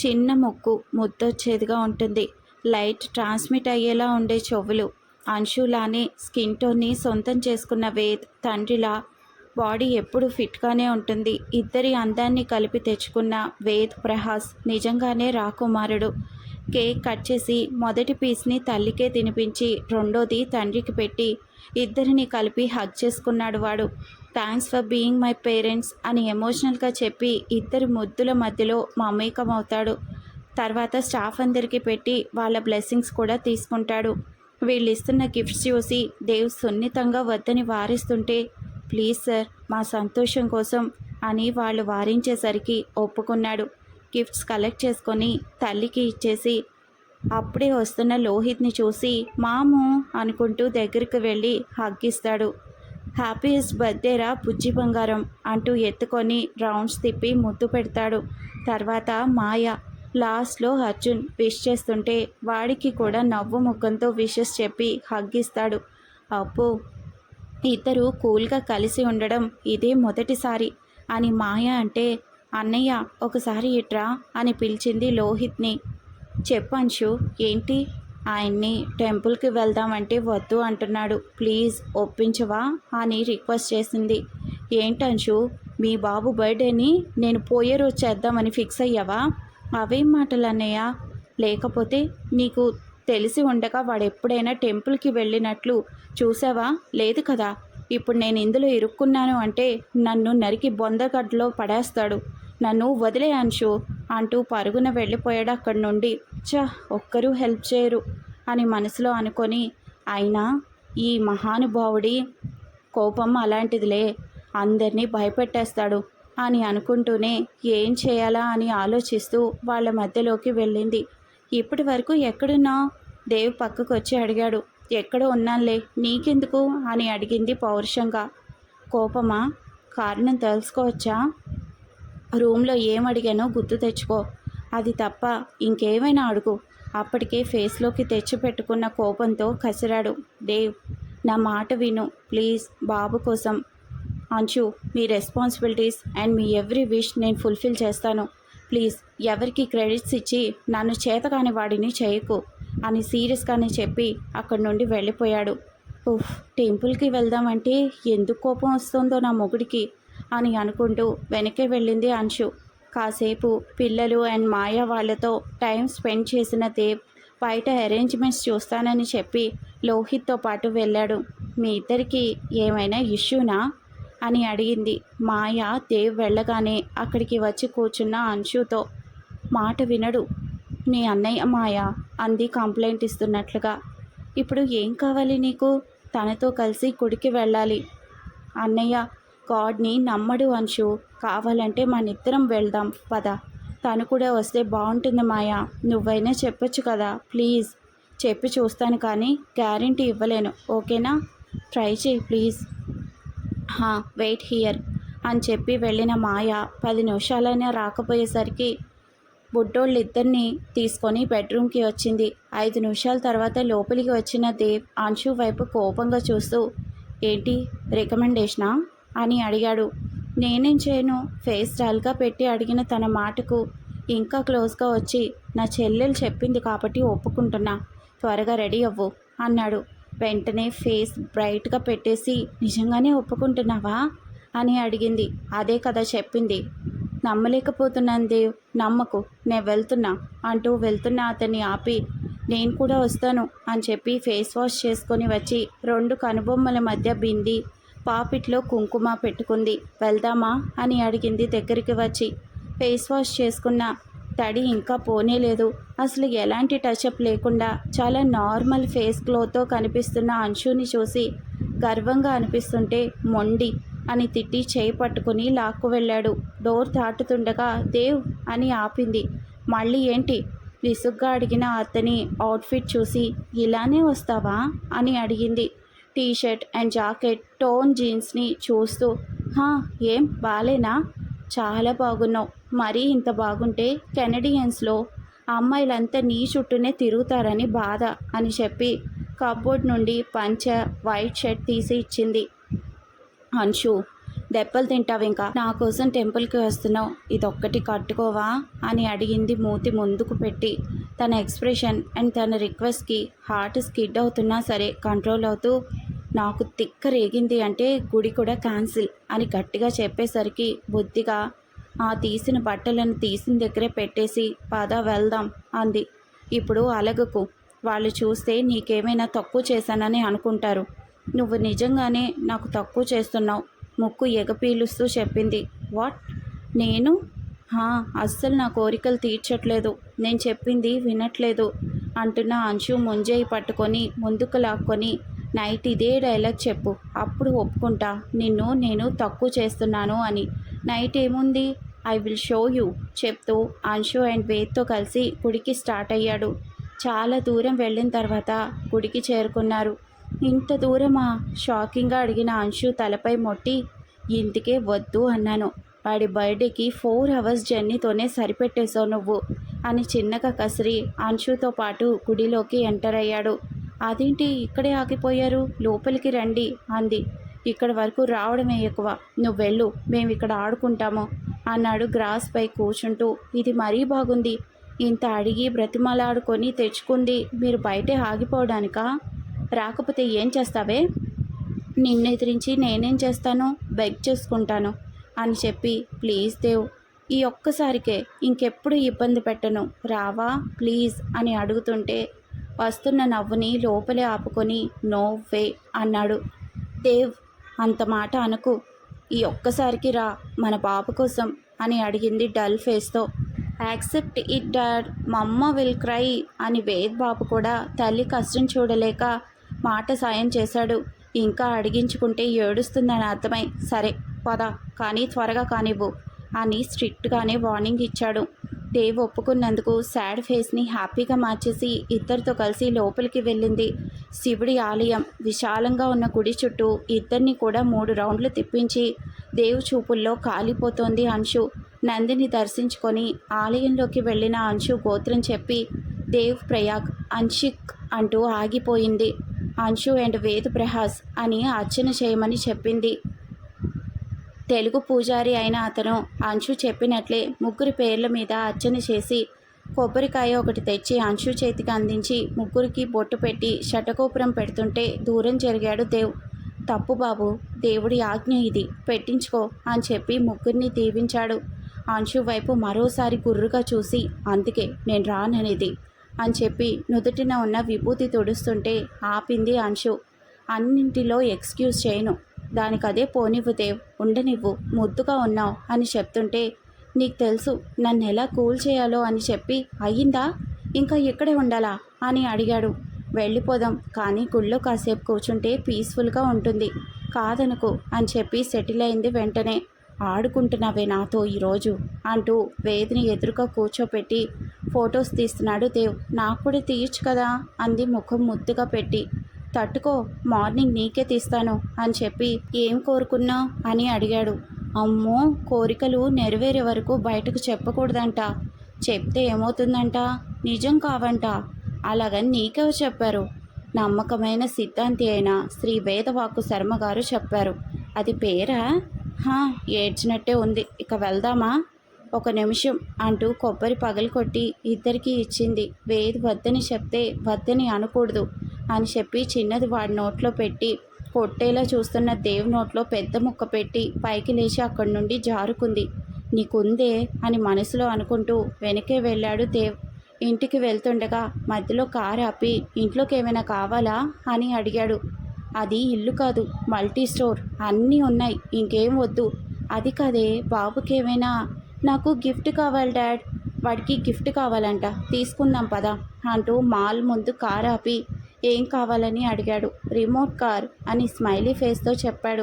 చిన్న ముక్కు ముద్దొచ్చేదిగా ఉంటుంది. లైట్ ట్రాన్స్మిట్ అయ్యేలా ఉండే చెవులు. అంశులానే స్కిన్ టోన్ని సొంతం చేసుకున్న వేద్ తండ్రిలా బాడీ ఎప్పుడు ఫిట్గానే ఉంటుంది. ఇద్దరి అందాన్ని కలిపి తెచ్చుకున్న వేద్ ప్రహాస్ నిజంగానే రాకుమారుడు. కేక్ కట్ చేసి మొదటి పీస్ని తల్లికే తినిపించి రెండోది తండ్రికి పెట్టి ఇద్దరిని కలిపి హగ్ చేసుకున్నాడు వాడు. Thanks for being my parents అని ఎమోషనల్గా చెప్పి ఇద్దరు ముద్దుల మధ్యలో మమేకమవుతాడు. తర్వాత స్టాఫ్ అందరికీ పెట్టి వాళ్ళ బ్లెస్సింగ్స్ కూడా తీసుకుంటాడు. వీళ్ళు ఇస్తున్న గిఫ్ట్స్ చూసి దేవ్ సున్నితంగా వద్దని వారిస్తుంటే ప్లీజ్ సార్ మా సంతోషం కోసం అని వాళ్ళు వారించేసరికి ఒప్పుకున్నాడు. గిఫ్ట్స్ కలెక్ట్ చేసుకొని తల్లికి ఇచ్చేసి అప్పుడే వస్తున్న లోహిత్ని చూసి మాము అనుకుంటూ దగ్గరికి వెళ్ళి హగ్గిస్తాడు. హ్యాపీయెస్ట్ బర్త్డేరా పుచ్చి బంగారం అంటూ ఎత్తుకొని రౌండ్స్ తిప్పి ముద్దు పెడతాడు. తర్వాత మాయ లాస్ట్లో అర్జున్ విష్ చేస్తుంటే వాడికి కూడా నవ్వు ముఖంతో విషెస్ చెప్పి హగ్గిస్తాడు అప్పు ఇద్దరు కూల్గా కలిసి ఉండడం ఇదే మొదటిసారి అని మాయ అంటే అన్నయ్య ఒకసారి ఇట్రా అని పిలిచింది లోహిత్ని. చెప్పంశు ఏంటి? ఆయన్ని టెంపుల్కి వెళ్దామంటే వద్దు అంటున్నాడు. ప్లీజ్ ఒప్పించవా? అని రిక్వెస్ట్ చేసింది. ఏంటంచు మీ బాబు బర్త్డేని నేను పోయే రోజు చేద్దామని ఫిక్స్ అయ్యావా? అవేం మాటలు అన్నయ్య లేకపోతే నీకు తెలిసి ఉండగా వాడు ఎప్పుడైనా టెంపుల్కి వెళ్ళినట్లు చూసావా? లేదు కదా. ఇప్పుడు నేను ఇందులో ఇరుక్కున్నాను అంటే నన్ను నరికి బొందగడ్డలో పడేస్తాడు. నన్ను వదిలే అంశు అంటూ పరుగున వెళ్ళిపోయాడు అక్కడి నుండి. చ ఒక్కరూ హెల్ప్ చేయరు అని మనసులో అనుకొని అయినా ఈ మహానుభావుడి కోపం అలాంటిదిలే అందరినీ భయపెట్టేస్తాడు అని అనుకుంటూనే ఏం చేయాలా అని ఆలోచిస్తూ వాళ్ళ మధ్యలోకి వెళ్ళింది. ఇప్పటి వరకు ఎక్కడున్నా దేవ్ పక్కకు వచ్చి అడిగాడు. ఎక్కడ ఉన్నానులే నీకెందుకు అని అడిగింది పౌరుషంగా. కోపమా? కారణం తెలుసుకోవచ్చా? రూమ్లో ఏం అడిగానో గుర్తు తెచ్చుకో. అది తప్ప ఇంకేమైనా అడుగు. అప్పటికే ఫేస్లోకి తెచ్చిపెట్టుకున్న కోపంతో కసిరాడు. దేవ్ నా మాట విను. ప్లీజ్ బాబు కోసం. అంచు మీ రెస్పాన్సిబిలిటీస్ అండ్ మీ ఎవ్రీ విష్ నేను ఫుల్ఫిల్ చేస్తాను. ప్లీజ్ ఎవరికి క్రెడిట్స్ ఇచ్చి నన్ను చేతకాని వాడిని చేయకు అని సీరియస్గానే చెప్పి అక్కడి నుండి వెళ్ళిపోయాడు. ఉఫ్ టెంపుల్కి వెళ్దామంటే ఎందుకు కోపం వస్తుందో నా మొగుడికి. అని అనుకుంటూ వెనకే వెళ్ళింది అంశు. కాసేపు పిల్లలు అండ్ మాయ వాళ్ళతో టైం స్పెండ్ చేసిన దేవ్ బయట అరేంజ్మెంట్స్ చూస్తానని చెప్పి లోహిత్తో పాటు వెళ్ళాడు. మీ ఇద్దరికి ఏమైనా ఇష్యూనా? అని అడిగింది. మాయ దేవ్ వెళ్ళగానే అక్కడికి వచ్చి కూర్చున్న అంశుతో మాట వినడు. నీ అన్నయ్య మాయ అంది కంప్లైంట్ ఇస్తున్నట్లుగా. ఇప్పుడు ఏం కావాలి నీకు? తనతో కలిసి గుడికి వెళ్ళాలి. అన్నయ్య గాడ్ని నమ్మడు అంశు కావాలంటే మనిద్దరం వెళ్దాం పద. తను కూడా వస్తే బాగుంటుంది మాయా. నువ్వైనా చెప్పొచ్చు కదా ప్లీజ్. చెప్పి చూస్తాను కానీ గ్యారంటీ ఇవ్వలేను ఓకేనా? ట్రై చేయి ప్లీజ్. హా వెయిట్ హియర్ అని చెప్పి వెళ్ళిన మాయ పది నిమిషాలైనా రాకపోయేసరికి బుడ్డోళ్ళిద్దరిని తీసుకొని బెడ్రూమ్కి వచ్చింది. ఐదు నిమిషాల తర్వాత లోపలికి వచ్చిన దేవ్ అంశు వైపు కోపంగా చూస్తూ ఏంటి? రికమెండేషనా? అని అడిగాడు. నేనేం చేయను? ఫేస్ డల్గా పెట్టి అడిగిన తన మాటకు ఇంకా క్లోజ్గా వచ్చి నా చెల్లెలు చెప్పింది కాబట్టి ఒప్పుకుంటున్నా. త్వరగా రెడీ అవ్వు అన్నాడు. వెంటనే ఫేస్ బ్రైట్గా పెట్టేసి నిజంగానే ఒప్పుకుంటున్నావా? అని అడిగింది. అదే కదా చెప్పింది. నమ్మలేకపోతున్నాను దేవ్ నమ్మకు నేను వెళ్తున్నా అంటూ వెళ్తున్న అతన్ని ఆపి నేను కూడా వస్తాను అని చెప్పి ఫేస్ వాష్ చేసుకొని వచ్చి రెండు కనుబొమ్మల మధ్య బింది పాపిట్లో కుంకుమ పెట్టుకుంది. వెళ్దామా? అని అడిగింది దగ్గరికి వచ్చి. ఫేస్ వాష్ చేసుకున్న. తడి ఇంకా పోనే లేదు. అసలు ఎలాంటి టచ్అప్ లేకుండా చాలా నార్మల్ ఫేస్ గ్లోతో కనిపిస్తున్న అంశుని చూసి గర్వంగా అనిపిస్తుంటే మొండి అని తిట్టి చేయి పట్టుకుని లాక్కు వెళ్ళాడు. డోర్ దాటుతుండగా దేవ్ అని ఆపింది. మళ్ళీ ఏంటి? విసుగ్గా అడిగిన అతని అవుట్ఫిట్ చూసి ఇలానే వస్తావా? అని అడిగింది. T shirt and jacket torn జీన్స్ని చూస్తూ హా ఏం బాలేనా? చాలా బాగున్నావు. మరీ ఇంత బాగుంటే కెనడియన్స్లో అమ్మాయిలంతా నీ చుట్టూనే తిరుగుతారని బాధ అని చెప్పి కబోర్డ్ నుండి పంచ వైట్ షర్ట్ తీసి ఇచ్చింది. అంశు దెబ్బలు తింటావు ఇంకా. నా కోసం టెంపుల్కి వస్తున్నావు. ఇదొక్కటి కట్టుకోవా? అని అడిగింది మూతి ముందుకు పెట్టి. తన ఎక్స్ప్రెషన్ అండ్ తన రిక్వెస్ట్కి హార్ట్ స్కిడ్ అవుతున్నా సరే కంట్రోల్ అవుతూ నాకు తిక్క రేగింది అంటే గుడి కూడా క్యాన్సిల్ అని గట్టిగా చెప్పేసరికి బుద్ధిగా ఆ తీసిన బట్టలను తీసిన దగ్గరే పెట్టేసి పద వెళ్దాం అంది. ఇప్పుడు అలగకు. వాళ్ళు చూస్తే నీకేమైనా తక్కువ చేశానని అనుకుంటారు. నువ్వు నిజంగానే నాకు తక్కువ చేస్తున్నావు ముక్కు ఎగపీలుస్తూ చెప్పింది. వాట్? నేను? హా అస్సలు నా కోరికలు తీర్చట్లేదు. నేను చెప్పింది వినట్లేదు అంటున్న అంశు ముంజేయి పట్టుకొని ముందుకు లాక్కొని నైట్ ఇదే డైలాగ్ చెప్పు అప్పుడు ఒప్పుకుంటా. నిన్ను నేను తక్కువ చేస్తున్నాను అని. నైట్ ఏముంది? ఐ విల్ షో యూ చెప్తూ అంశు అండ్ వేద్తో కలిసి గుడికి స్టార్ట్ అయ్యాడు. చాలా దూరం వెళ్ళిన తర్వాత గుడికి చేరుకున్నారు. ఇంత దూరమా? షాకింగ్గా అడిగిన అంశు తలపై మొట్టి ఇంటికే వద్దు అన్నాను. వాడి బర్త్డేకి ఫోర్ అవర్స్ జర్నీతోనే సరిపెట్టేశావు నువ్వు అని చిన్నగా కసిరి అంశుతో పాటు గుడిలోకి ఎంటర్ అయ్యాడు. అదేంటి ఇక్కడే ఆగిపోయారు? లోపలికి రండి అంది. ఇక్కడ వరకు రావడమే ఎక్కువ. నువ్వు వెళ్ళు మేము ఇక్కడ ఆడుకుంటాము అన్నాడు గ్రాస్పై కూర్చుంటూ. ఇది మరీ బాగుంది. ఇంత అడిగి బ్రతిమలాడుకొని తెచ్చుకుంది. మీరు బయటే ఆగిపోవడానికా? రాకపోతే ఏం చేస్తావే? నిన్నెదిరించి నేనేం చేస్తాను? బెగ్ చేసుకుంటాను అని చెప్పి ప్లీజ్ దేవ్ ఈ ఒక్కసారికే ఇంకెప్పుడు ఇబ్బంది పెట్టను. రావా? ప్లీజ్ అని అడుగుతుంటే వస్తున్న నవ్వుని లోపలే ఆపుకొని నో వే అన్నాడు. దేవ్ అంత మాట అనుకు. ఈ ఒక్కసారికి రా మన బాబు కోసం అని అడిగింది dull ఫేస్తో. Accept it dad. Mumma will cry అని వేద్ బాబు కూడా తల్లి కష్టం చూడలేక మాట సాయం చేశాడు. ఇంకా అడిగించుకుంటే ఏడుస్తుందని అర్థమై సరే పద కానీ త్వరగా కానివ్వు. అని స్ట్రిక్ట్గానే వార్నింగ్ ఇచ్చాడు. దేవ్ ఒప్పుకున్నందుకు సాడ్ ఫేస్ని హ్యాపీగా మార్చేసి ఇద్దరితో కలిసి లోపలికి వెళ్ళింది. శివుడి ఆలయం విశాలంగా ఉన్న గుడి చుట్టూ ఇద్దరిని కూడా మూడు రౌండ్లు తిప్పించి దేవు చూపుల్లో కాలిపోతోంది అంశు. నందిని దర్శించుకొని ఆలయంలోకి వెళ్ళిన అంశు గోత్రం చెప్పి దేవ్ ప్రయాగ్ అన్షిక్ అంటూ ఆగిపోయింది. అంశు అండ్ వేద్ ప్రహాస్ అని అర్చన చేయమని చెప్పింది. తెలుగు పూజారి అయిన అతను అంశు చెప్పినట్లే ముగ్గురి పేర్ల మీద అర్చన చేసి కొబ్బరికాయ ఒకటి తెచ్చి అంశు చేతికి అందించి ముగ్గురికి బొట్టు పెట్టి షటకోపురం పెడుతుంటే దూరం జరిగాడు దేవ్. తప్పు బాబు దేవుడి ఆజ్ఞ ఇది. పెట్టించుకో అని చెప్పి ముగ్గురిని దీవించాడు. అంశు వైపు మరోసారి గుర్రుగా చూసి అందుకే నేను రాననేది అని చెప్పి నుదుటిన ఉన్న విభూతి తుడుస్తుంటే ఆపింది అంశు. అన్నింటిలో ఎక్స్క్యూజ్ చేయను. దానికి అదే పోనివ్వు దేవ్ ఉండనివ్వు ముద్దుగా ఉన్నావు అని చెప్తుంటే నీకు తెలుసు నన్ను ఎలా కూల్ చేయాలో అని చెప్పి అయ్యిందా? ఇంకా ఇక్కడే ఉండాలా? అని అడిగాడు. వెళ్ళిపోదాం కానీ గుళ్ళో కాసేపు కూర్చుంటే పీస్ఫుల్గా ఉంటుంది. కాదనుకో అని చెప్పి సెటిల్ అయింది వెంటనే. ఆడుకుంటున్నావే నాతో ఈరోజు అంటూ వేదిని ఎదురుగా కూర్చోపెట్టి ఫొటోస్ తీస్తున్నాడు దేవ్. నాకు కూడా తీయచ్చు కదా? అంది ముఖం ముద్దుగా పెట్టి. తట్టుకో మార్నింగ్ నీకే తీస్తాను అని చెప్పి ఏం కోరుకున్నా అని అడిగాడు. అమ్మో కోరికలు నెరవేరే వరకు బయటకు చెప్పకూడదంట. చెప్తే ఏమవుతుందంట? నిజం కావంట. అలాగని నీకెవరు చెప్పారు? నమ్మకమైన సిద్ధాంతి అయిన శ్రీ వేదవాకు శర్మ గారు చెప్పారు. అది పేరా? హా ఏడ్చినట్టే ఉంది. ఇక వెళ్దామా? ఒక నిమిషం అంటూ కొబ్బరి పగలు కొట్టి ఇద్దరికీ ఇచ్చింది. వేద్ వద్దని చెప్తే వద్దని అనకూడదు. అని చెప్పి చిన్నది వాడి నోట్లో పెట్టి కొట్టేలా చూస్తున్న దేవ్ నోట్లో పెద్ద ముక్క పెట్టి పైకి లేచి అక్కడి నుండి జారుకుంది. నీకుందే అని మనసులో అనుకుంటూ వెనకే వెళ్ళాడు దేవ్. ఇంటికి వెళ్తుండగా మధ్యలో కారు ఆపి ఇంట్లోకి ఏమైనా కావాలా? అని అడిగాడు. అది ఇల్లు కాదు మల్టీ స్టోర్. అన్నీ ఉన్నాయి. ఇంకేం వద్దు. అది కాదే బాబుకి ఏమైనా నాకు గిఫ్ట్ కావాలి డాడ్. వాడికి గిఫ్ట్ కావాలంట. తీసుకుందాం పదా అంటూ మాల్ ముందు కారు ఆపి ఏం కావాలని అడిగాడు. రిమోట్ కార్ అని స్మైలీ ఫేస్తో చెప్పాడు.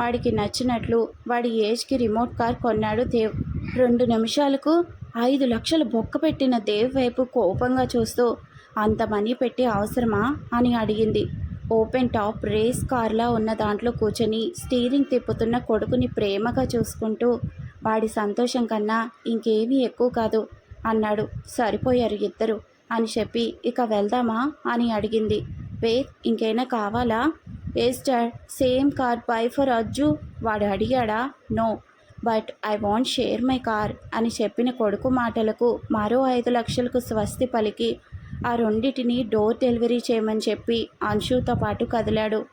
వాడికి నచ్చినట్లు వాడి ఏజ్కి రిమోట్ కార్ కొన్నాడు దేవ్. రెండు నిమిషాలకు ఐదు లక్షలు బొక్క పెట్టిన దేవ్ వైపు కోపంగా చూస్తూ అంత మనీ పెట్టి అవసరమా? అని అడిగింది. ఓపెన్ టాప్ రేస్ కార్లా ఉన్న దాంట్లో కూర్చొని స్టీరింగ్ తిప్పుతున్న కొడుకుని ప్రేమగా చూసుకుంటూ వాడి సంతోషం కన్నా ఇంకేమీ ఎక్కువ కాదు అన్నాడు. సరిపోయారు ఇద్దరు. అని చెప్పి ఇక వెళ్దామా అని అడిగింది. వేద్ ఇంకైనా కావాలా? Yes dad same car buy for Ajju వాడు అడిగాడా. No but I want share my car అని చెప్పిన కొడుకు మాటలకు మరో ఐదు లక్షలకు స్వస్తి పలికి. ఆ రెండిటిని డోర్ డెలివరీ చేయమని చెప్పి అంశుతో పాటు కదిలాడు.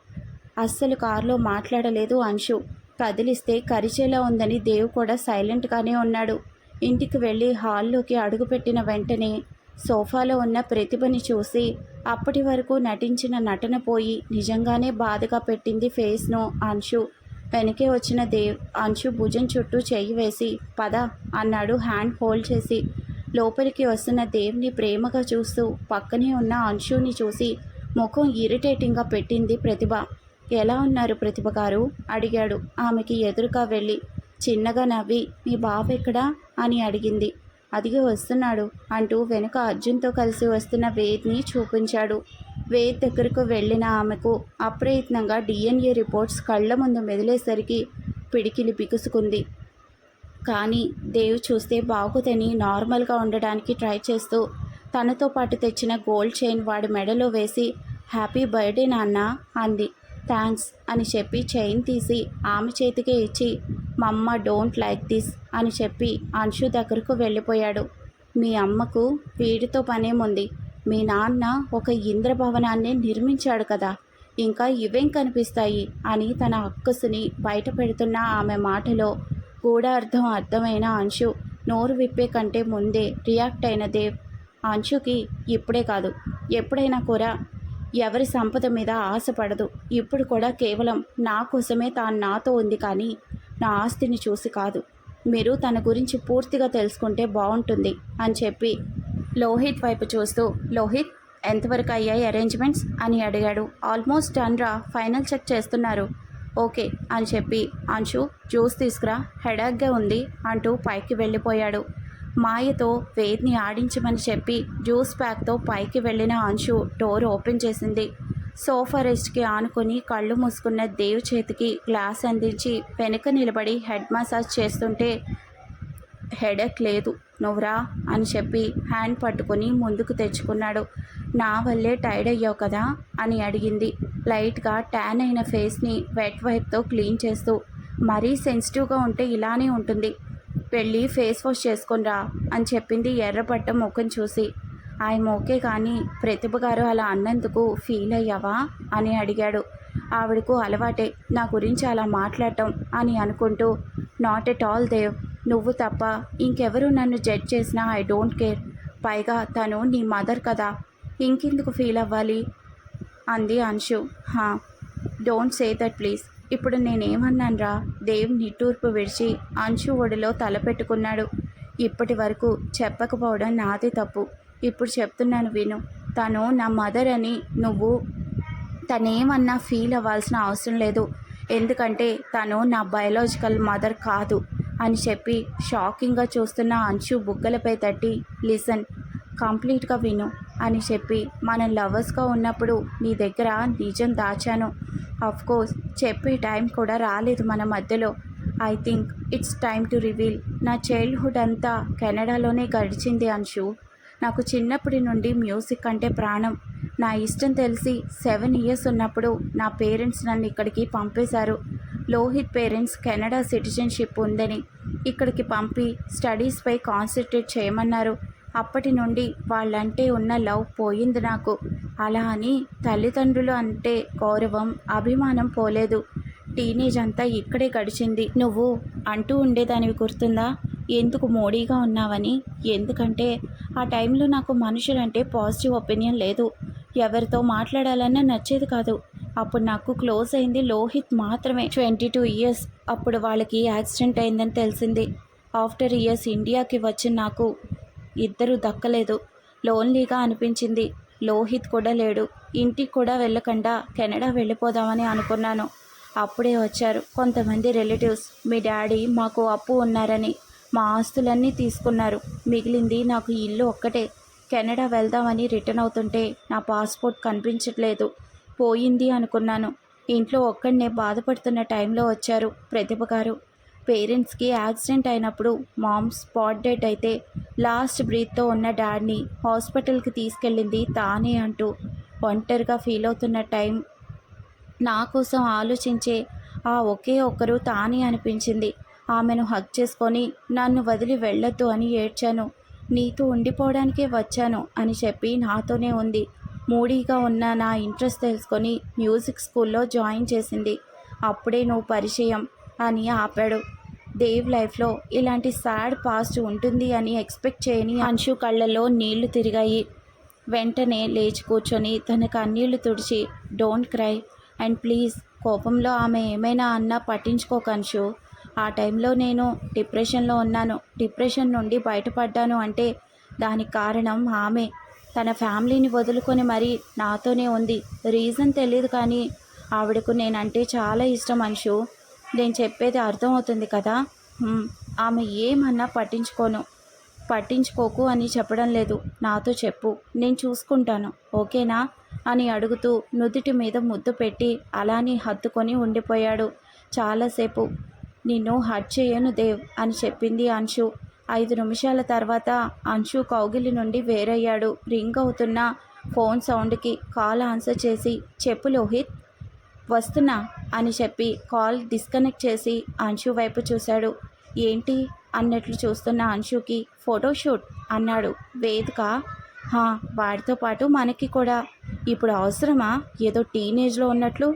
అస్సలు కారులో మాట్లాడలేదు అంశు. కదిలిస్తే కరిచేలా ఉందని దేవ్ కూడా సైలెంట్గానే ఉన్నాడు. ఇంటికి వెళ్ళి హాల్లోకి అడుగుపెట్టిన వెంటనే సోఫాలో ఉన్న ప్రతిభని చూసి అప్పటి వరకు నటించిన నటన పోయి నిజంగానే బాధగా పెట్టింది ఫేస్ను అంశు. వెనకే వచ్చిన దేవ్ అంశు భుజం చుట్టూ చెయ్యి వేసి పద అన్నాడు హ్యాండ్ హోల్డ్ చేసి. లోపలికి వస్తున్న దేవ్ని ప్రేమగా చూస్తూ పక్కనే ఉన్న అంశుని చూసి ముఖం ఇరిటేటింగ్గా పెట్టింది ప్రతిభ. ఎలా ఉన్నారు ప్రతిభ గారు? అడిగాడు. ఆమెకి ఎదురుగా వెళ్ళి చిన్నగా నవ్వి మీ బావ ఎక్కడా? అని అడిగింది. అదిగే వస్తున్నాడు అంటూ వెనుక అర్జున్తో కలిసి వస్తున్న వేద్ని చూపించాడు. వేద్ దగ్గరకు వెళ్ళిన ఆమెకు అప్రయత్నంగా డిఎన్ఏ రిపోర్ట్స్ కళ్ళ ముందు మెదిలేసరికి పిడికిలి బిగుసుకుంది. కానీ దేవ్ చూస్తే బాగుదని నార్మల్గా ఉండడానికి ట్రై చేస్తూ తనతో పాటు తెచ్చిన గోల్డ్ చైన్ వాడి మెడలో వేసి హ్యాపీ బర్త్డే నాన్న అంది. థ్యాంక్స్ అని చెప్పి చైన్ తీసి ఆమె చేతికే ఇచ్చి మా అమ్మ డోంట్ లైక్ దిస్ అని చెప్పి అంశు దగ్గరకు వెళ్ళిపోయాడు. మీ అమ్మకు వీడితో పనేముంది. మీ నాన్న ఒక ఇంద్రభవనాన్ని నిర్మించాడు కదా. ఇంకా ఇవేం కనిపిస్తాయి? అని తన అక్కసుని బయట పెడుతున్న ఆమె మాటలో గూఢార్థం అర్థమైన అంశు నోరు విప్పే కంటే ముందే రియాక్ట్ అయిన దేవ్ అంశుకి ఇప్పుడే కాదు. ఎప్పుడైనా కూడా ఎవరి సంపద మీద ఆశపడదు. ఇప్పుడు కూడా కేవలం నా కోసమే తాను నాతో ఉంది కానీ నా ఆస్తిని చూసి కాదు. మీరు తన గురించి పూర్తిగా తెలుసుకుంటే బాగుంటుంది అని చెప్పి లోహిత్ వైపు చూస్తూ లోహిత్ ఎంతవరకు అయ్యాయి అరేంజ్మెంట్స్ అని అడిగాడు. ఆల్మోస్ట్ డన్ రా ఫైనల్ చెక్ చేస్తున్నారు. ఓకే అని చెప్పి అంశు జ్యూస్ తీసుకురా హెడాక్గా ఉంది అంటూ పైకి వెళ్ళిపోయాడు. మాయతో వేద్ని ఆడించమని చెప్పి జ్యూస్ ప్యాక్తో పైకి వెళ్ళిన అంశు డోర్ ఓపెన్ చేసింది. సోఫా రెస్ట్కి ఆనుకొని కళ్ళు మూసుకున్న దేవ్ చేతికి గ్లాస్ అందించి వెనుక నిలబడి హెడ్ మసాజ్ చేస్తుంటే హెడెక్ లేదు నువ్వురా అని చెప్పి హ్యాండ్ పట్టుకొని ముందుకు తెచ్చుకున్నాడు. నా వల్లే టైర్డ్ అయ్యావు కదా అని అడిగింది. లైట్గా ట్యాన్ అయిన ఫేస్ని వెట్ వైప్తో క్లీన్ చేస్తూ మరీ సెన్సిటివ్గా ఉంటే ఇలానే ఉంటుంది. వెళ్ళి ఫేస్ వాష్ చేసుకునిరా అని చెప్పింది ఎర్రపట్ట ముఖం చూసి. ఆయన ఓకే కానీ ప్రతిభ గారు అలా అన్నందుకు ఫీల్ అయ్యావా? అని అడిగాడు. ఆవిడకు అలవాటే నా గురించి అలా మాట్లాడటం అని అనుకుంటూ నాట్ ఎట్ ఆల్ దేవ్ నువ్వు తప్ప ఇంకెవరు నన్ను జడ్జ్ చేసినా ఐ డోంట్ కేర్. పైగా తను నీ మదర్ కదా ఇంకెందుకు ఫీల్ అవ్వాలి? అంది అంశు. హా డోంట్ సే దట్ ప్లీజ్. ఇప్పుడు నేనేమన్నాన్రా? దేవ్ నిట్టూర్పు విడిచి అంశు ఒడిలో తలపెట్టుకున్నాడు ఇప్పటి వరకు చెప్పకపోవడం నాదే తప్పు. ఇప్పుడు చెప్తున్నాను విను. తను నా మదర్ అని నువ్వు తనేమన్నా ఫీల్ అవ్వాల్సిన అవసరం లేదు. ఎందుకంటే తను నా బయలాజికల్ మదర్ కాదు అని చెప్పి షాకింగ్గా చూస్తున్న అంశు బుగ్గలపై తట్టి లిసన్ కంప్లీట్గా విను అని చెప్పి మనం లవర్స్గా ఉన్నప్పుడు నీ దగ్గర నిజం దాచాను. అఫ్ కోర్స్ చెప్పే టైం కూడా రాలేదు మన మధ్యలో. I think it's time to reveal. నా చైల్డ్హుడ్ అంతా కెనడాలోనే గడిచింది అంశు. నాకు చిన్నప్పటి నుండి మ్యూజిక్ అంటే ప్రాణం. నా ఇష్టం తెలిసి సెవెన్ ఇయర్స్ ఉన్నప్పుడు నా పేరెంట్స్ నన్ను ఇక్కడికి పంపేశారు. లోహిత్ పేరెంట్స్ కెనడా సిటిజన్షిప్ ఉందని ఇక్కడికి పంపి స్టడీస్పై కాన్సన్ట్రేట్ చేయమన్నారు. అప్పటి నుండి వాళ్ళంటే ఉన్న లవ్ పోయింది నాకు. అలా అని తల్లిదండ్రులు అంటే గౌరవం అభిమానం పోలేదు. టీనేజ్ అంతా ఇక్కడే గడిచింది. నువ్వు అంటూ ఉండేదానివి గుర్తుందా? ఎందుకు మోడీగా ఉన్నావని? ఎందుకంటే ఆ టైంలో నాకు మనుషులంటే పాజిటివ్ ఒపీనియన్ లేదు. ఎవరితో మాట్లాడాలన్నా నచ్చేది కాదు. అప్పుడు నాకు క్లోజ్ అయింది లోహిత్ మాత్రమే. ట్వంటీ టూ ఇయర్స్ అప్పుడు వాళ్ళకి యాక్సిడెంట్ అయిందని తెలిసింది. ఆఫ్టర్ ఇయర్స్ ఇండియాకి వచ్చిన నాకు ఇద్దరు దక్కలేదు. లోన్లీగా అనిపించింది. లోహిత్ కూడా లేడు. ఇంటికి కూడా వెళ్ళకుండా కెనడా వెళ్ళిపోదామని అనుకున్నాను. అప్పుడే వచ్చారు కొంతమంది రిలేటివ్స్. మీ డాడీ మాకు అప్పు ఉన్నారని. మా ఆస్తులన్నీ తీసుకున్నారు. మిగిలింది నాకు ఇల్లు ఒక్కటే. కెనడా వెళ్దామని రిటర్న్ అవుతుంటే నా పాస్పోర్ట్ కనిపించట్లేదు. పోయింది అనుకున్నాను. ఇంట్లో ఒక్కడనే బాధపడుతున్న టైంలో వచ్చారు ప్రతిభ గారు. పేరెంట్స్కి యాక్సిడెంట్ అయినప్పుడు మామ్ స్పాట్ డెడ్ అయితే లాస్ట్ బ్రీత్తో ఉన్న డాడ్ని హాస్పిటల్కి తీసుకెళ్ళింది తానే అంటూ ఒంటరిగా ఫీల్ అవుతున్న టైం నా కోసం ఆలోచించే ఆ ఒకే ఒక్కరు తానే అనిపించింది. ఆమెను హక్ చేసుకొని నన్ను వదిలి వెళ్ళొద్దు అని ఏడ్చాను. నీతో ఉండిపోవడానికే వచ్చాను అని చెప్పి నాతోనే ఉంది. మూడీగా ఉన్న నా ఇంట్రెస్ట్ తెలుసుకొని మ్యూజిక్ స్కూల్లో జాయిన్ చేసింది. అప్పుడే నువ్వు పరిచయం అని ఆపాడు. దేవ్ లైఫ్లో ఇలాంటి సాడ్ పాస్ట్ ఉంటుంది అని ఎక్స్పెక్ట్ చేయని అంశు కళ్ళల్లో నీళ్ళు తిరిగాయి. వెంటనే లేచి కూర్చొని తన కన్నీళ్ళు తుడిచి డోంట్ క్రై అండ్ ప్లీజ్ కోపంలో ఆమె ఏమైనా అన్నా పట్టించుకోకంశు ఆ టైంలో నేను డిప్రెషన్లో ఉన్నాను. డిప్రెషన్ నుండి బయటపడ్డాను అంటే దానికి కారణం ఆమె. తన ఫ్యామిలీని వదులుకొని మరీ నాతోనే ఉంది. రీజన్ తెలియదు కానీ ఆవిడకు నేనంటే చాలా ఇష్టం అంశు. నేను చెప్పేది అర్థమవుతుంది కదా? ఆమె ఏమన్నా పట్టించుకోను. పట్టించుకోకు అని చెప్పడం లేదు. నాతో చెప్పు. నేను చూసుకుంటాను. ఓకేనా? అని అడుగుతూ నుదుటి మీద ముద్దు పెట్టి అలానే హత్తుకొని ఉండిపోయాడు. చాలాసేపు నిన్ను హట్ చేయను దేవ్ అని చెప్పింది అంశు. ఐదు నిమిషాల తర్వాత అంశు కౌగిలి నుండి వేరయ్యాడు. రింగ్ అవుతున్న ఫోన్ సౌండ్కి కాల్ ఆన్సర్ చేసి చెప్పు లోహిత్ వస్తున్నా అని చెప్పి కాల్ డిస్కనెక్ట్ చేసి అంశు వైపు చూశాడు. ఏంటి? అన్నట్లు చూస్తున్న అంశుకి ఫోటోషూట్ అన్నాడు. వేదిక? హా వాడితో పాటు మనకి కూడా. ఇప్పుడు అవసరమా? ఏదో టీనేజ్లో ఉన్నట్లు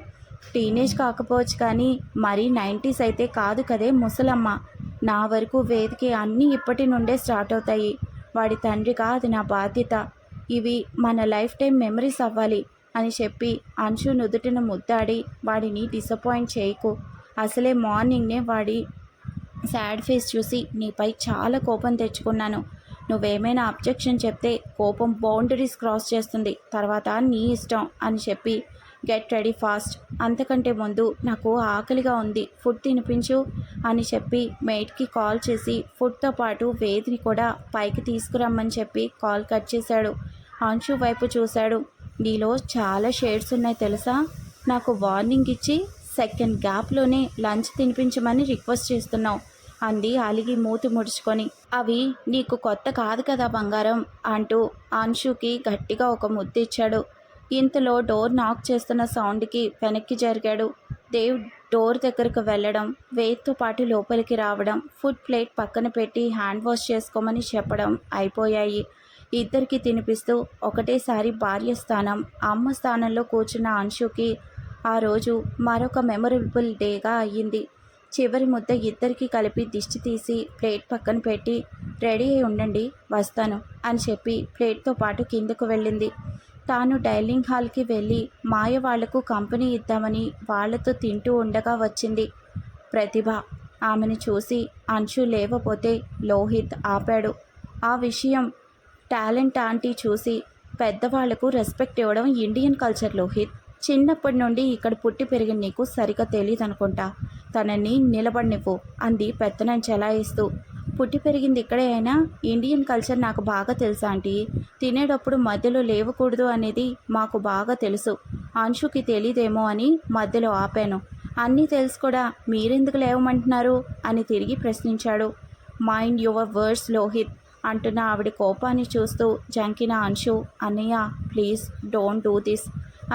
టీనేజ్ కాకపోవచ్చు కానీ మరీ నైంటీస్ అయితే కాదు కదే ముసలమ్మ. నా వరకు వేదిక అన్నీ ఇప్పటి నుండే స్టార్ట్ అవుతాయి. వాడి తండ్రిగా అది నా బాధ్యత. ఇవి మన లైఫ్ టైం మెమరీస్ అవ్వాలి అని చెప్పి అంశు నుదుటిన ముద్దాడి వాడిని డిసప్పాయింట్ చేయకు. అసలే మార్నింగ్నే వాడి సాడ్ ఫేస్ చూసి నీపై చాలా కోపం తెచ్చుకున్నాను. నువ్వేమైనా అబ్జెక్షన్ చెప్తే కోపం బౌండరీస్ క్రాస్ చేస్తుంది. తర్వాత నీ ఇష్టం అని చెప్పి గెట్ రెడీ ఫాస్ట్. అంతకంటే ముందు నాకు ఆకలిగా ఉంది ఫుడ్ తినిపించు అని చెప్పి మేట్కి కాల్ చేసి ఫుడ్తో పాటు వేదిని కూడా పైకి తీసుకురమ్మని చెప్పి కాల్ కట్ చేశాడు. అంశు వైపు చూశాడు. నీలో చాలా షేడ్స్ ఉన్నాయి తెలుసా? నాకు వార్నింగ్ ఇచ్చి సెకండ్ గ్యాప్లోనే లంచ్ తినిపించమని రిక్వెస్ట్ చేస్తున్నావు అంది అలిగి మూతి ముడుచుకొని. అవి నీకు కొత్త కాదు కదా బంగారం అంటూ అంశుకి గట్టిగా ఒక ముద్దు ఇచ్చాడు. ఇంతలో డోర్ నాక్ చేస్తున్న సౌండ్కి వెనక్కి జరిగాడు. దేవ్ డోర్ దగ్గరకు వెళ్ళడం వేత్తో పాటు లోపలికి రావడం ఫుడ్ ప్లేట్ పక్కన పెట్టి హ్యాండ్ వాష్ చేసుకోమని చెప్పడం అయిపోయాయి. ఇద్దరికి తినిపిస్తూ ఒకటేసారి భార్య స్థానం అమ్మ స్థానంలో కూర్చున్న అంశుకి ఆ రోజు మరొక మెమొరబుల్ డేగా అయ్యింది. చివరి ముద్ద ఇద్దరికి కలిపి దిష్టి తీసి ప్లేట్ పక్కన పెట్టి రెడీ అయి ఉండండి వస్తాను అని చెప్పి ప్లేట్తో పాటు కిందకు వెళ్ళింది. తాను డైనింగ్ హాల్కి వెళ్ళి మాయ వాళ్ళకు కంపెనీ ఇద్దామని వాళ్ళతో తింటూ ఉండగా వచ్చింది ప్రతిభ. ఆమెను చూసి అంశు లేవపోతే లోహిత్ ఆపాడు. ఆ విషయం టాలెంట్ ఆంటీ చూసి పెద్దవాళ్ళకు రెస్పెక్ట్ ఇవ్వడం ఇండియన్ కల్చర్ లోహిత్. చిన్నప్పటి నుండి ఇక్కడ పుట్టి పెరిగిన నీకు సరిగా తెలియదు అనుకుంటా తనని నిలబడినివ్వు అంది పెత్తనం చెలాయిస్తూ. పుట్టి పెరిగింది ఇక్కడే అయినా ఇండియన్ కల్చర్ నాకు బాగా తెలుసా ఆంటీ. తినేటప్పుడు మధ్యలో లేవకూడదు అనేది మాకు బాగా తెలుసు. అంశుకి తెలీదేమో అని మధ్యలో ఆపాను. అన్నీ తెలుసు కూడా మీరెందుకు లేవమంటున్నారు అని తిరిగి ప్రశ్నించాడు. మైండ్ యువర్ వర్డ్స్ లోహిత్ అంటున్న ఆవిడ కోపాన్ని చూస్తూ జంకిన అంశు అన్నయ్య ప్లీజ్ డోంట్ డూ దిస్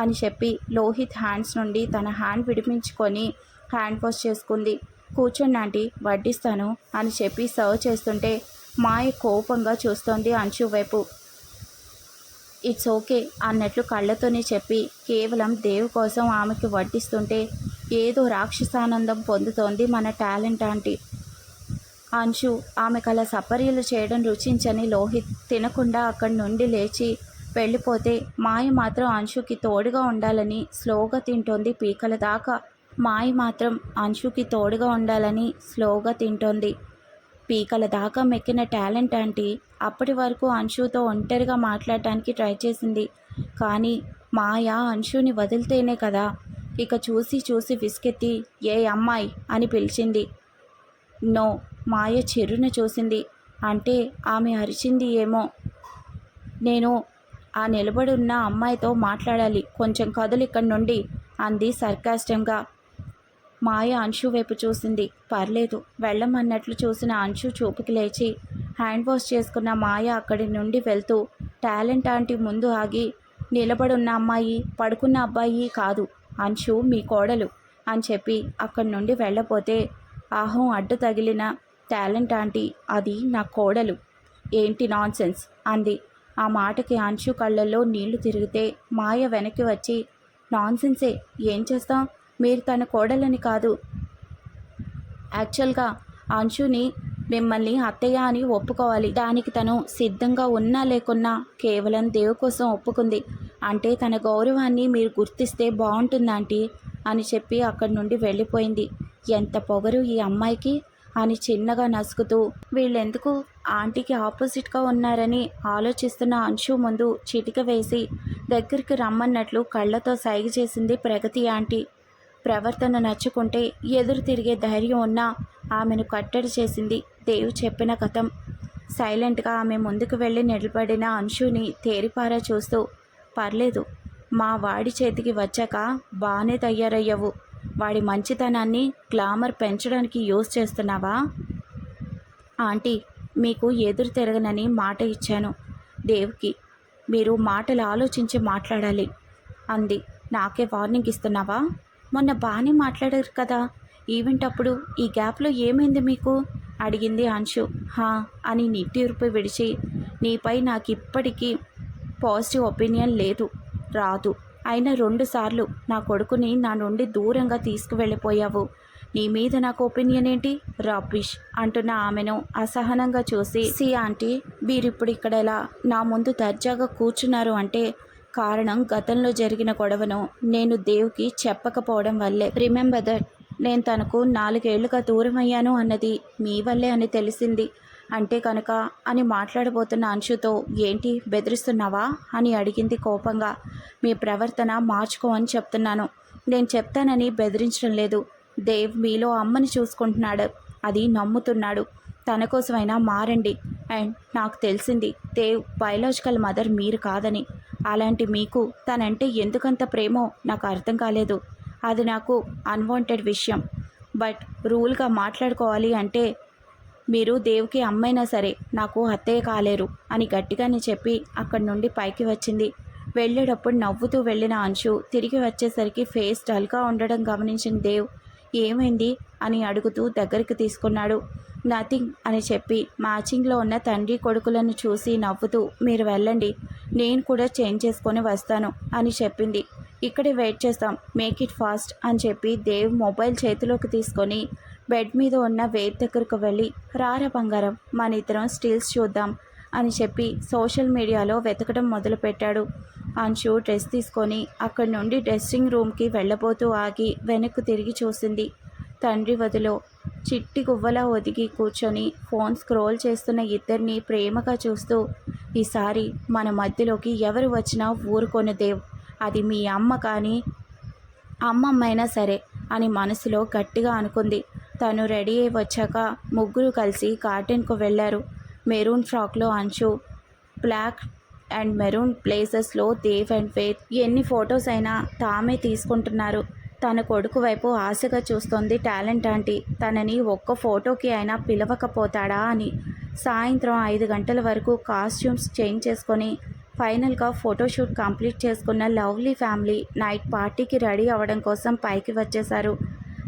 అని చెప్పి లోహిత్ హ్యాండ్స్ నుండి తన హ్యాండ్ విడిపించుకొని హ్యాండ్ వాష్ చేసుకుంది. కూర్చోండి ఆంటీ వడ్డిస్తాను అని చెప్పి సర్వ్ చేస్తుంటే మాయ కోపంగా చూస్తోంది అంశు వైపు. ఇట్స్ ఓకే అన్నట్లు కళ్ళతోనే చెప్పి కేవలం దేవు కోసం ఆమెకి వడ్డిస్తుంటే ఏదో రాక్షసానందం పొందుతోంది మన టాలెంట్ ఆంటీ. అంశు ఆమె కల సపర్యలు చేయడం రుచించని లోహిత్ తినకుండా అక్కడి నుండి లేచి వెళ్ళిపోతే మాయ మాత్రం అంశుకి తోడుగా ఉండాలని స్లోగా తింటోంది పీకల దాకా. మాయి మాత్రం అంశుకి తోడుగా ఉండాలని స్లోగా తింటోంది. పీకల దాకా మెక్కిన టాలెంట్ ఆంటీ అప్పటి వరకు అంశుతో ఒంటరిగా మాట్లాడటానికి ట్రై చేసింది. కానీ మాయ అంశుని వదిలితేనే కదా ఇక చూసి చూసి విసుకెత్తి ఏ అమ్మాయి? అని పిలిచింది. నో మాయ చెరున చూసింది. అంటే ఆమె అరిచింది ఏమో. నేను ఆ నిలబడున్న అమ్మాయితో మాట్లాడాలి. కొంచెం కదులు ఇక్కడి నుండి అంది సర్కాస్టంగా. మాయ అంశు వైపు చూసింది. పర్లేదు వెళ్ళమన్నట్లు చూసిన అంశు చూపుకి లేచి హ్యాండ్ వాష్ చేసుకున్న మాయ అక్కడి నుండి వెళ్తూ టాలెంట్ ఆంటీ ముందు ఆగి నిలబడున్న అమ్మాయి పడుకున్న అబ్బాయి కాదు అంశు మీ కోడలు అని చెప్పి అక్కడి నుండి వెళ్ళపోతే ఆహం అడ్డు తగిలిన టాలెంట్ ఆంటీ అది నా కోడలు. ఏంటి నాన్సెన్స్? అంది. ఆ మాటకి అంశు కళ్ళల్లో నీళ్ళు తిరిగితే మాయ వెనక్కి వచ్చి నాన్సెన్సే ఏం చేస్తాం? మీరు తన కోడలని కాదు. యాక్చువల్గా అంశుని మిమ్మల్ని అత్తయ్య అని ఒప్పుకోవాలి. దానికి తను సిద్ధంగా ఉన్నా లేకున్నా కేవలం దేవు కోసం ఒప్పుకుంది. అంటే తన గౌరవాన్ని మీరు గుర్తిస్తే బాగుంటుందంటీ అని చెప్పి అక్కడి నుండి వెళ్ళిపోయింది. ఎంత పొగరు ఈ అమ్మాయికి అని చిన్నగా నసుకుతూ వీళ్ళెందుకు ఆంటీకి ఆపోజిట్గా ఉన్నారని ఆలోచిస్తున్న అంశు ముందు చిటిక వేసి దగ్గరికి రమ్మన్నట్లు కళ్ళతో సైగ చేసింది ప్రగతి ఆంటీ. ప్రవర్తన నచ్చుకుంటే ఎదురు తిరిగే ధైర్యం ఉన్నా ఆమెను కట్టడి చేసింది దేవు చెప్పిన కథం. సైలెంట్గా ఆమె ముందుకు వెళ్ళి నిలబడిన అంశుని తేరిపారా చూస్తూ పర్లేదు మా వాడి చేతికి వచ్చాక బాగానే తయారయ్యావు. వాడి మంచితనాన్ని గ్లామర్ పెంచడానికి యూజ్ చేస్తున్నావా? ఆంటీ మీకు ఎదురు తిరగనని మాట ఇచ్చాను దేవ్కి. మీరు మాటలు ఆలోచించి మాట్లాడాలి అంది. నాకే వార్నింగ్ ఇస్తున్నావా? మొన్న బాగానే మాట్లాడారు కదా. ఈవెంట్ అప్పుడు ఈ గ్యాప్లో ఏమైంది మీకు? అడిగింది అంశు. హా అని నిట్టూర్పు విడిచి నీపై నాకు ఇప్పటికీ పాజిటివ్ ఒపీనియన్ లేదు రాదు. అయినా రెండుసార్లు నా కొడుకుని నా నుండి దూరంగా తీసుకువెళ్ళిపోయావు. నీ మీద నాకు ఒపీనియన్ ఏంటి? రాబిష్ అంటున్న ఆమెను అసహనంగా చూసి సి ఆంటీ మీరిప్పుడు ఇక్కడ ఎలా నా ముందు దర్జాగా కూర్చున్నారు అంటే కారణం గతంలో జరిగిన గొడవను నేను దేవుకి చెప్పకపోవడం వల్లే. రిమెంబర్ దట్ నేను తనకు నాలుగేళ్ళుగా దూరం అయ్యాను అన్నది మీ వల్లే అని తెలిసింది. అంటే కనుక అని మాట్లాడబోతున్న అంశుతో ఏంటి బెదిరిస్తున్నావా? అని అడిగింది కోపంగా. మీ ప్రవర్తన మార్చుకో అని చెప్తున్నాను. నేను చెప్తానని బెదిరించడం లేదు. దేవ్ మీలో అమ్మని చూసుకుంటున్నాడు. అది నమ్ముతున్నాడు. తన కోసమైనా మారండి. అండ్ నాకు తెలిసింది దేవ్ బయలాజికల్ మదర్ మీరు కాదని. అలాంటి మీకు తనంటే ఎందుకంత ప్రేమో నాకు అర్థం కాలేదు. అది నాకు అన్వాంటెడ్ విషయం. బట్ రూల్గా మాట్లాడుకోవాలి అంటే మీరు దేవుకి అమ్మైనా సరే నాకు అత్తయ్య కాలేరు అని గట్టిగానే చెప్పి అక్కడి నుండి పైకి వచ్చింది. వెళ్ళేటప్పుడు నవ్వుతూ వెళ్ళిన అంశు తిరిగి వచ్చేసరికి ఫేస్ డల్గా ఉండడం గమనించిన దేవ్. ఏమైంది అని అడుగుతూ దగ్గరికి తీసుకున్నాడు. నథింగ్ అని చెప్పి మ్యాచింగ్లో ఉన్న తండ్రి కొడుకులను చూసి నవ్వుతూ మీరు వెళ్ళండి నేను కూడా చేంజ్ చేసుకొని వస్తాను అని చెప్పింది. ఇక్కడే వెయిట్ చేస్తాం మేక్ ఇట్ ఫాస్ట్ అని చెప్పి దేవ్ మొబైల్ చేతిలోకి తీసుకొని బెడ్ మీద ఉన్న వేద్ దగ్గరకు వెళ్ళి రార బంగారం మన ఇద్దరం స్టిల్స్ చూద్దాం అని చెప్పి సోషల్ మీడియాలో వెతకడం మొదలుపెట్టాడు. అంశు డ్రెస్ తీసుకొని అక్కడి నుండి డ్రెస్సింగ్ రూమ్కి వెళ్ళబోతూ ఆగి వెనక్కు తిరిగి చూసింది. తండ్రి వదిలో చిట్టి గువ్వలా ఒదిగి కూర్చొని ఫోన్ స్క్రోల్ చేస్తున్న ఇద్దరిని ప్రేమగా చూస్తూ ఈసారి మన మధ్యలోకి ఎవరు వచ్చినా ఊరుకొని దేవ్. అది మీ అమ్మ కానీ అమ్మమ్మైనా సరే అని మనసులో గట్టిగా అనుకుంది. తను రెడీ అయి వచ్చాక ముగ్గురు కలిసి గార్డెన్కు వెళ్ళారు. మెరూన్ ఫ్రాక్లో అంచు బ్లాక్ అండ్ మెరూన్ ప్లేసెస్లో దేవ్ అండ్ ఫేత్ ఎన్ని ఫొటోస్ అయినా తామే తీసుకుంటున్నారు. తన కొడుకు వైపు ఆశగా చూస్తోంది టాలెంట్ ఆంటీ. తనని ఒక్క ఫోటోకి అయినా పిలవకపోతాడా అని. సాయంత్రం ఐదు గంటల వరకు కాస్ట్యూమ్స్ చేంజ్ చేసుకొని ఫైనల్గా ఫోటోషూట్ కంప్లీట్ చేసుకున్న లవ్లీ ఫ్యామిలీ నైట్ పార్టీకి రెడీ అవ్వడం కోసం పైకి వచ్చేశారు.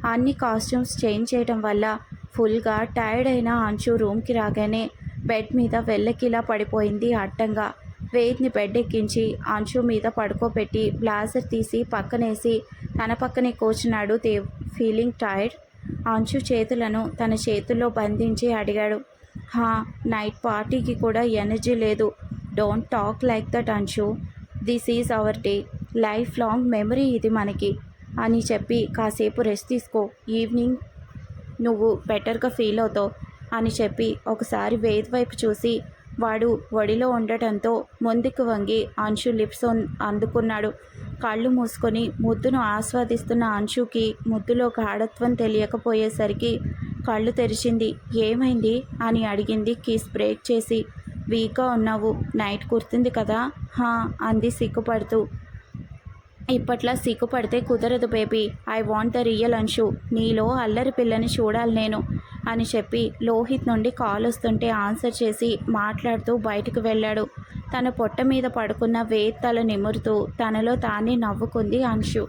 అన్ని కాస్ట్యూమ్స్ చేంజ్ చేయడం వల్ల ఫుల్గా టైర్డ్ అయిన అంచు రూమ్కి రాగానే బెడ్ మీద వెళ్ళకిలా పడిపోయింది అడ్డంగా. వెయిట్ని బెడ్ ఎక్కించి అంచు మీద పడుకోబెట్టి బ్లాజర్ తీసి పక్కనేసి తన పక్కనే కూర్చున్నాడు దేవ్ ఫీలింగ్ టైర్డ్. అంచు చేతులను తన చేతుల్లో బంధించి అడిగాడు. హా నైట్ పార్టీకి కూడా ఎనర్జీ లేదు. Don't talk like that Anchu. This is our day. Life long memory ఇది మనకి అని చెప్పి కాసేపు రెస్ట్ తీసుకో. ఈవినింగ్ నువ్వు బెటర్గా ఫీల్ అవుతావు అని చెప్పి ఒకసారి వేద్ వైపు చూసి వాడు ఒడిలో ఉండటంతో ముందుకు వంగి అంశు లిప్స్ అందుకున్నాడు. కళ్ళు మూసుకొని ముద్దును ఆస్వాదిస్తున్న అంశుకి ముద్దులో గాఢత్వం తెలియకపోయేసరికి కళ్ళు తెరిచింది. ఏమైంది? అని అడిగింది కిస్ బ్రేక్ చేసి. వీక్గా ఉన్నావు. నైట్ కుర్తుంది కదా? హా అంది సిగ్గుపడుతూ. ఇప్పట్లా సిగ్గుపడితే కుదరదు baby. I want the real Anshu నీలో అల్లరి పిల్లని చూడాలి నేను. అని చెప్పి లోహిత్ నుండి కాల్ వస్తుంటే ఆన్సర్ చేసి మాట్లాడుతూ బయటకు వెళ్ళాడు. తన పొట్ట మీద పడుకున్న వేత్తల నిమురుతూ తనలో తానే నవ్వుకుంది అంశు.